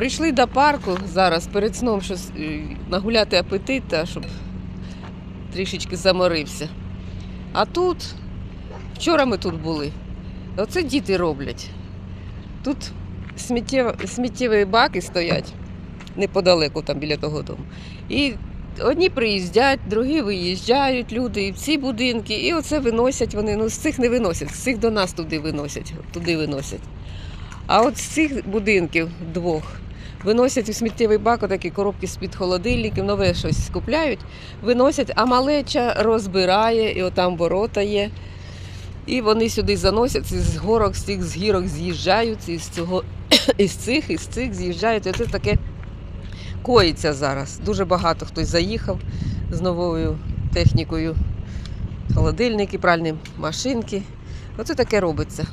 Прийшли до парку зараз перед сном щось е, нагуляти апетит, та щоб трішечки заморився. А тут, вчора ми тут були. Оце діти роблять. Тут сміттєв- сміттєві баки стоять неподалеку, там біля того дому. І одні приїздять, другі виїжджають люди, і в ці будинки, і оце виносять вони. Ну, з цих не виносять, з цих до нас туди виносять, туди виносять. А от з цих будинків двох виносять у сміттєвий бак такі коробки з-під холодильників, нове щось купляють, виносять, а малеча розбирає, і отам ворота є. І вони сюди заносять, з горок, з цих з гірок з'їжджають, із цього, із цих, із цих з'їжджають. І це таке коїться зараз. Дуже багато хтось заїхав з новою технікою. Холодильники, пральні машинки. Оце таке робиться.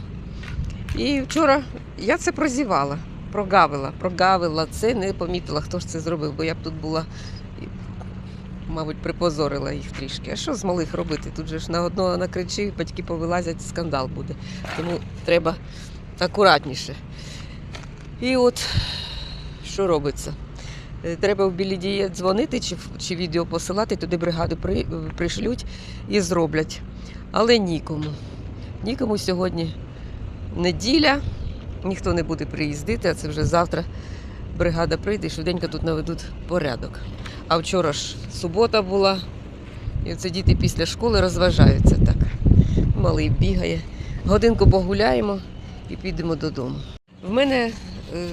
І вчора я це прозівала, прогавила, прогавила це, не помітила, хто ж це зробив, бо я б тут була, мабуть, припозорила їх трішки. А що з малих робити? Тут же ж на одного накричи, батьки повилазять, скандал буде. Тому треба акуратніше. І от що робиться? Е, Треба в Білідіє дзвонити чи, чи відео посилати, туди бригаду при, пришлють і зроблять. Але нікому. Нікому сьогодні неділя, ніхто не буде приїздити, а це вже завтра бригада прийде і швиденько тут наведуть порядок. А вчора ж субота була, і це діти після школи розважаються так. Малий бігає. Годинку погуляємо і підемо додому. В мене е,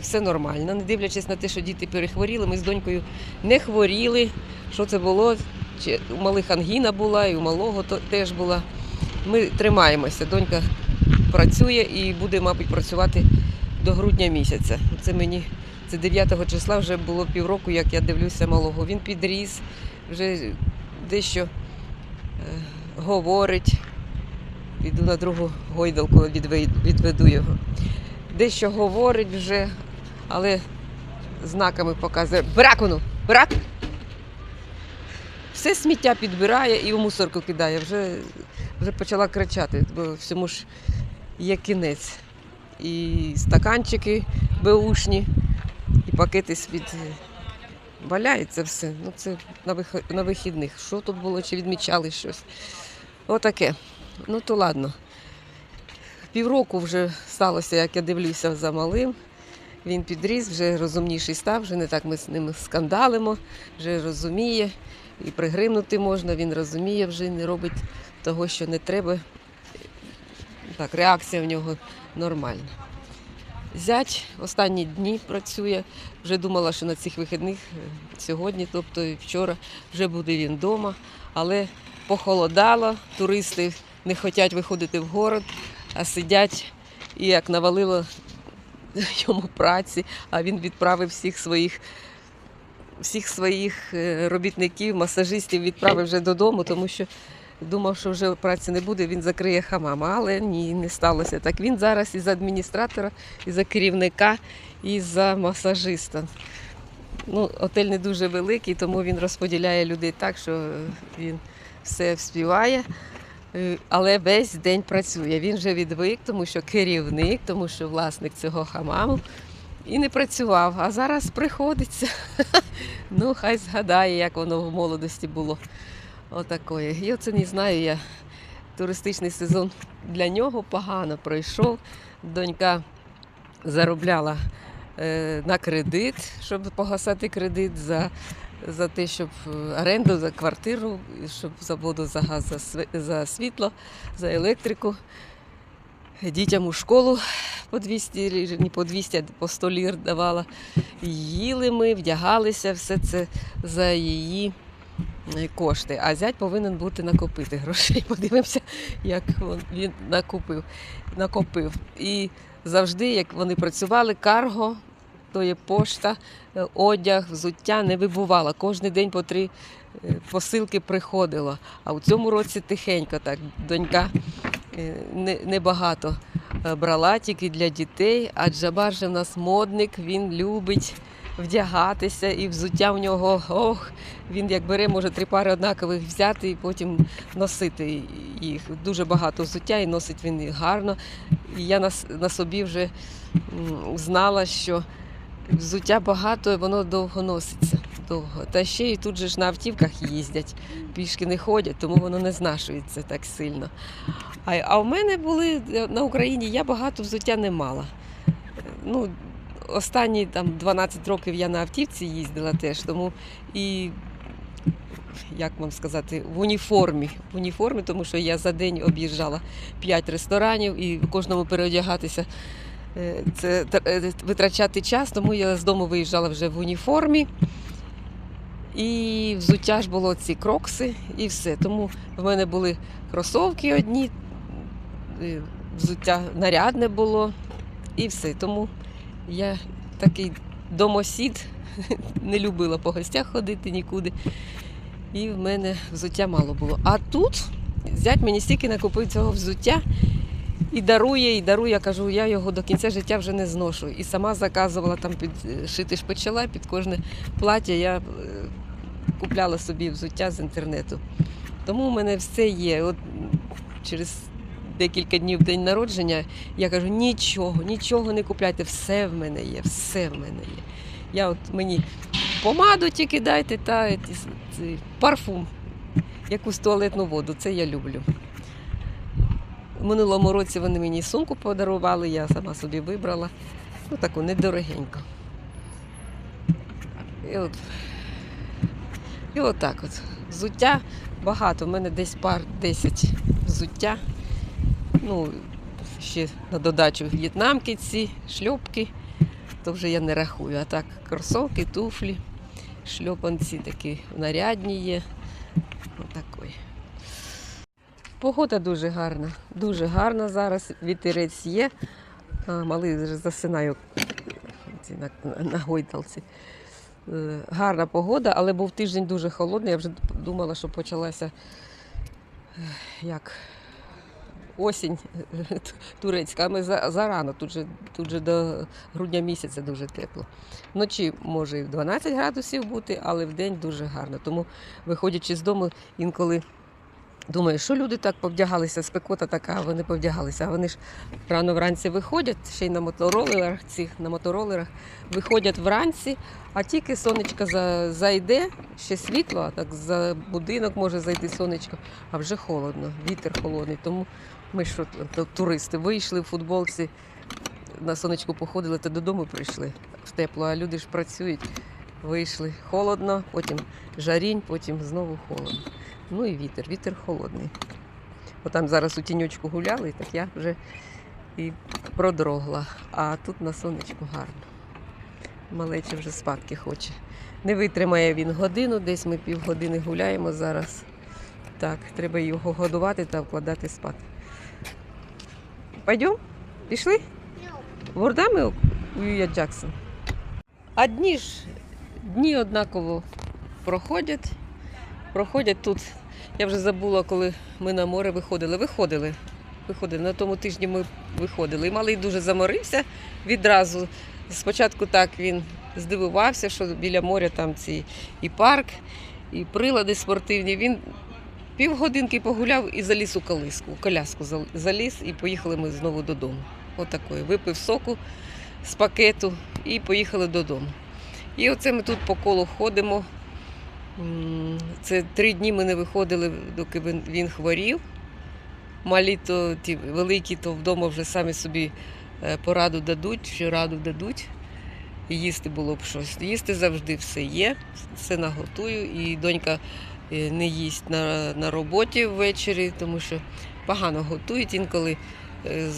все нормально, не дивлячись на те, що діти перехворіли, ми з донькою не хворіли. Що це було? Чи у малих ангіна була, і у малого теж була. Ми тримаємося. Донька працює і буде, мабуть, працювати до грудня місяця. Це мені це 9 числа вже було півроку, як я дивлюся малого. Він підріс, вже дещо е, говорить. Піду на другу гойдалку, відведу його. Дещо говорить вже, але знаками показує. Бракону! Брак! Все сміття підбирає і в мусорку кидає. Вже, вже почала кричати, бо всьому ж є кінець. І стаканчики беушні, і пакети з-під. Валяється все. Ну, це на, вих- на вихідних. Що тут було, чи відмічали щось. Отаке. Ну то ладно. Півроку вже сталося, як я дивлюся за малим. Він підріс, вже розумніший став, вже не так ми з ним скандалимо, вже розуміє. І пригримнути можна, він розуміє, вже не робить того, що не треба. Так, реакція в нього нормальна. Зять останні дні працює. Вже думала, що на цих вихідних е, сьогодні, тобто і вчора, вже буде він вдома. Але похолодало, туристи не хочуть виходити в город, а сидять і як навалило йому праці, а він відправив всіх своїх. Всіх своїх е, робітників, масажистів відправив вже додому, тому що думав, що вже праці не буде, він закриє хамам. Але ні, не сталося так. Він зараз і за адміністратора, і за керівника, і за масажиста. Ну, отель не дуже великий, тому він розподіляє людей так, що він все вспіває. Е, Але весь день працює. Він вже відвик, тому що керівник, тому що власник цього хамаму. І не працював, а зараз приходиться. Ну, хай згадає, як воно в молодості було. Отакої. І оце не знаю я. Туристичний сезон для нього погано пройшов. Донька заробляла е, на кредит, щоб погасати кредит за, за те, щоб е, оренду за квартиру, щоб за воду, за газ, за, світло, за електрику. Дітям у школу по 200, лір- не по 200, а по 100 лір давала. Їли ми, вдягалися, все це за її кошти. А зять повинен бути накопити грошей. Подивимося, як він- накупив, накопив. І завжди, як вони працювали, карго, то є пошта, е, одяг, взуття не вибувала. Кожен день по три е, посилки приходило. А у цьому році тихенько так. Донька е, небагато брала тільки для дітей, а Джабар же в нас модник, він любить вдягатися, і взуття в нього, ох, він як бере, може три пари однакових взяти і потім носити їх. Дуже багато взуття і носить він їх гарно. І я на, на собі вже знала, що Взуття багато, воно довго носиться. Довго. Та ще й тут же ж на автівках їздять, пішки не ходять, тому воно не знашується так сильно. А, а в мене були е, на Україні, я багато взуття не мала. Е, Ну, останні там 12 років я на автівці їздила теж, тому і як вам сказати, в уніформі. В уніформі, тому що я за день об'їжджала 5 ресторанів і в кожному переодягатися. е, Це е, витрачати час, тому я з дому виїжджала вже в уніформі. І взуття ж було ці крокси і все. Тому в мене були кросовки одні, е, взуття нарядне було і все. Тому я такий домосід, не любила по гостях ходити нікуди. І в мене взуття мало було. А тут зять мені стільки накупив цього взуття і дарує, і дарує. Я кажу, я його до кінця життя вже не зношу. І сама заказувала там під е, почала, під кожне плаття я е, купляла собі взуття з інтернету. Тому в мене все є. От через декілька днів день народження я кажу, нічого, нічого не купляйте, все в мене є, все в мене є. Я от мені помаду тільки дайте та с- ці, парфум, якусь туалетну воду, це я люблю. Минулому році вони мені сумку подарували, я сама собі вибрала. Ну, таку недорогеньку. І от, і от так от. Взуття багато. У мене десь пар 10 взуття. Ну, ще на додачу в'єтнамки ці, шльопки. То вже я не рахую. А так, кросовки, туфлі, шльопанці такі нарядні є. Отакої. Погода дуже гарна. Дуже гарна зараз. Вітерець є. А, малий вже засинаю на, на гойдалці. Е, Гарна погода, але був тиждень дуже холодний. Я вже думала, що почалася е, як осінь турецька. А ми зарано, тут же, тут же до грудня місяця дуже тепло. Вночі може і 12 градусів бути, але вдень дуже гарно. Тому, виходячи з дому, інколи думаю, що люди так повдягалися, спекота така, вони повдягалися. А вони ж рано вранці виходять, ще й на моторолерах, цих, на моторолерах, виходять вранці, а тільки сонечко за, зайде, ще світло, а так за будинок може зайти сонечко, а вже холодно, вітер холодний. Тому ми що, туристи, вийшли в футболці, на сонечку походили та додому прийшли в тепло, а люди ж працюють. Вийшли холодно, потім жарінь, потім знову холодно. Ну і вітер, вітер холодний. Бо там зараз у тіньочку гуляли, так я вже і продрогла. А тут на сонечку гарно. Малече вже спадки хоче. Не витримає він годину, десь ми півгодини гуляємо зараз. Так, треба його годувати та вкладати спати. Пойдем? Пішли? Вордами у Юя Джексон. А дні ж дні однаково проходять. Проходять тут. Я вже забула, коли ми на море виходили. Виходили. Виходили. На тому тижні ми виходили. І малий дуже заморився відразу. Спочатку так він здивувався, що біля моря там ці і парк, і прилади спортивні. Він півгодинки погуляв і заліз у колиску, у коляску заліз, і поїхали ми знову додому. Отакої. Випив соку з пакету і поїхали додому. І оце ми тут по колу ходимо. Це три дні ми не виходили, доки він, хворів. Малі то ті великі, то вдома вже самі собі е, пораду дадуть, що раду дадуть. Їсти було б щось. Їсти завжди все є, все наготую. І донька не їсть на, на роботі ввечері, тому що погано готують інколи е,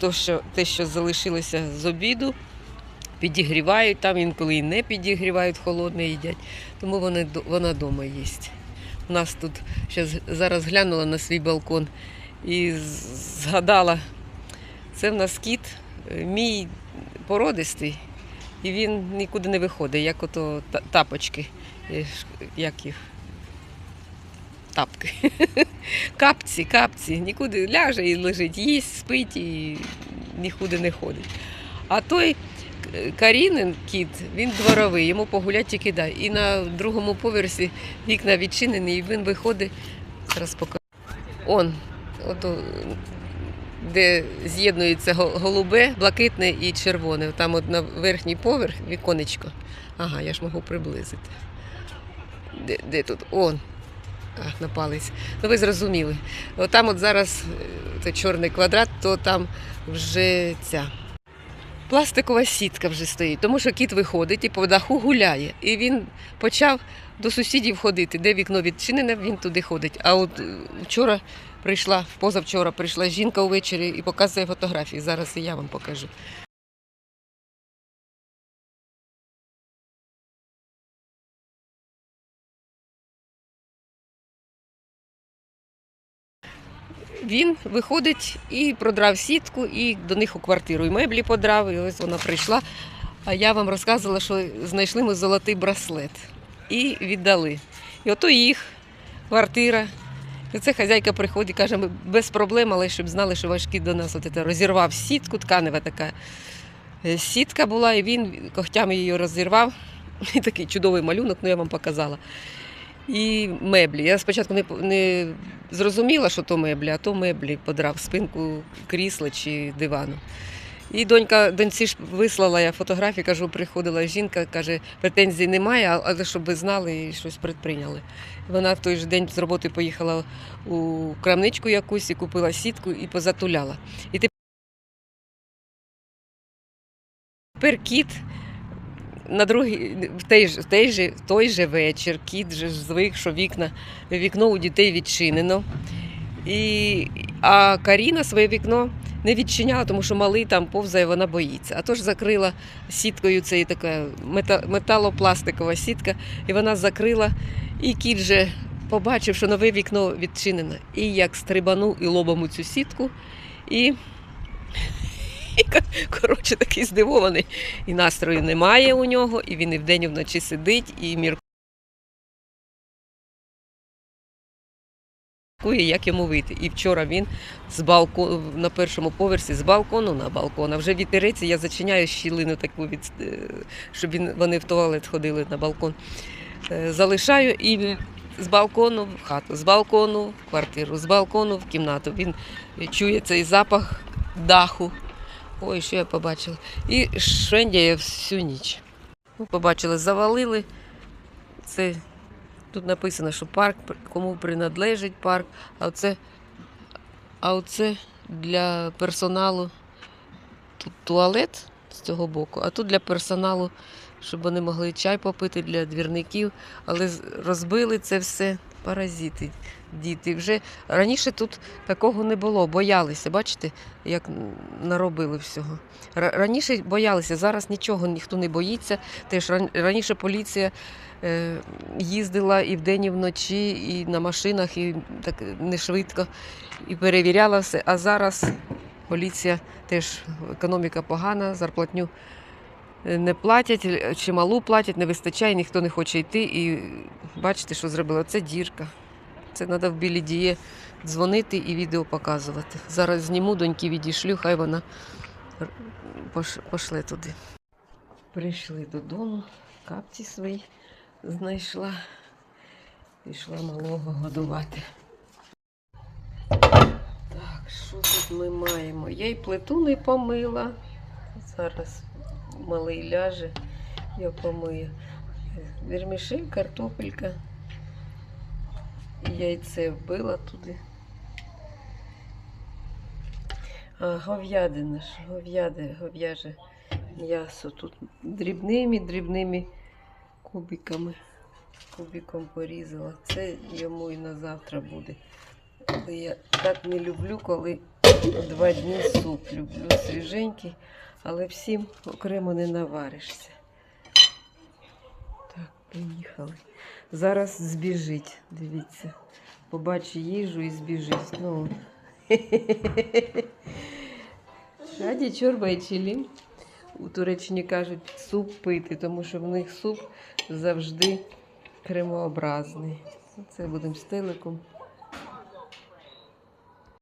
то, що, те, що залишилося з обіду, підігрівають там, інколи і не підігрівають, холодне їдять. Тому вони, вона вдома їсть. У нас тут щас, зараз глянула на свій балкон і згадала, це в нас кіт, е, мій породистий, і він нікуди не виходить, як ото тапочки, е, як їх. Тапки. Капці, капці. Нікуди ляже і лежить, їсть, спить і нікуди не ходить. А той Карінин кіт, він дворовий, йому погулять тільки дай. І на другому поверсі вікна відчинені, і він виходить. Зараз покажу. Он, ото де з'єднується голубе, блакитне і червоне. Там от на верхній поверх віконечко. Ага, я ж можу приблизити. Де, де тут? Он. На палець. Ну ви зрозуміли. Отам от зараз е, чорний квадрат, то там вже ця. Пластикова сітка вже стоїть, тому що кіт виходить і по даху гуляє. І він почав до сусідів ходити, де вікно відчинене, він туди ходить. А от е, вчора прийшла, позавчора прийшла жінка увечері і показує фотографії. Зараз і я вам покажу. Він виходить і продрав сітку, і до них у квартиру. І меблі подрав, і ось вона прийшла. А я вам розказувала, що знайшли ми золотий браслет і віддали. І ото їх квартира. І це хазяйка приходить, каже, ми без проблем, але щоб знали, що важкі до нас от розірвав сітку, тканева така е, сітка була, і він когтями її розірвав. І такий чудовий малюнок, ну я вам показала. І меблі. Я спочатку не, не зрозуміла, що то меблі, а то меблі подрав спинку крісла чи дивану. І донька доньці ж вислала я фотографії, кажу, приходила жінка, каже, претензій немає, але щоб ви знали і щось предприйняли. Вона в той же день з роботи поїхала у крамничку якусь і купила сітку і позатуляла. І тепер кіт на другий, в той, ж- в той, же, в той же вечір кіт же звик, що вікна, вікно у дітей відчинено. І, а Каріна своє вікно не відчиняла, тому що малий там повзає, вона боїться. А то ж закрила сіткою, це така металопластикова сітка, і вона закрила, і кіт же побачив, що нове вікно відчинено. І як стрибанув і лобом у цю сітку, і коротше такий здивований. І настрою немає у нього, і він і вдень, і вночі сидить, і міркує, як йому вийти. І вчора він з балкону на першому поверсі з балкону на балкон. А вже вітерець, я зачиняю щілину таку від е, щоб він вони в туалет ходили на балкон. Е, Залишаю і з балкону в хату, з балкону в квартиру, з балкону в кімнату. Він чує цей запах даху. Ой, що я побачила. І швендяє всю ніч. Ми побачили, завалили. Це тут написано, що парк кому принадлежить парк, а оце, а оце для персоналу тут туалет з цього боку, а тут для персоналу, щоб вони могли чай попити для двірників, але розбили це все паразити, діти. Вже раніше тут такого не було, боялися, бачите, як наробили всього. Раніше боялися, зараз нічого ніхто не боїться. Теж раніше поліція е, їздила і вдень, і вночі, і на машинах, і так не швидко, і перевіряла все. А зараз поліція теж економіка погана, зарплатню не платять, е, чи малу платять, не вистачає, ніхто не хоче йти. І бачите, що зробили? Це дірка. Це треба в білій діє дзвонити і відео показувати. Зараз зніму, доньки відійшлю, хай вона пошле туди. Прийшли додому, капці свої знайшла. Пішла малого годувати. Так, що тут ми маємо? Я й плиту не помила. Зараз малий ляже, я помию. Вірмішель, картопелька. Яйце вбила туди. А, говядина ж, говяде, говяже м'ясо. Тут дрібними, дрібними кубиками. Кубиком порізала. Це йому і на завтра буде. Але я так не люблю, коли два дні суп. Люблю свіженький, але всім окремо не наваришся. Так, приїхали. Зараз збіжить, дивіться. Побачить їжу і збіжить. Ну. Шаді чорба і чилі. У Туреччині кажуть суп пити, тому що в них суп завжди кремообразний. Це будемо з теликом